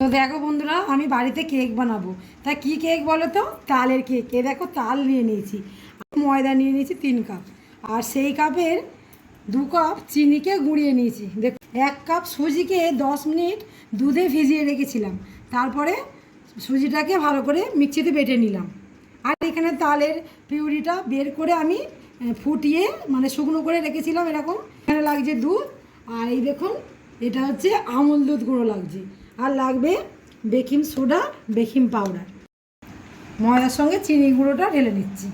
তো দেখো বন্ধুরা, আমি বাড়িতে কেক বানাবো। তা কি কেক বলো তো? তালের কেক এ দেখো তাল নিয়ে নিয়েছি। ময়দা নিয়ে নিয়েছি তিন কাপ আর সেই কাপের দু কাপ চিনিকে গুঁড়িয়ে নিয়েছি। দেখ, এক কাপ সুজিকে দশ মিনিট দুধে ভিজিয়ে রেখেছিলাম। তারপরে সুজিটাকে ভালো করে মিক্সিতে বেটে নিলাম। আর এখানে তালের পিউরিটা বের করে আমি ফুটিয়ে মানে শুকনো করে রেখেছিলাম এরকম। এখানে লাগছে দুধ। আর এই দেখুন এটা হচ্ছে আমল দুধ গুঁড়ো লাগছে আর লাগবে বেকিং সোডা, বেকিং পাউডার। ময়দার সঙ্গে চিনি গুঁড়োটা ঢেলে নিচ্ছি।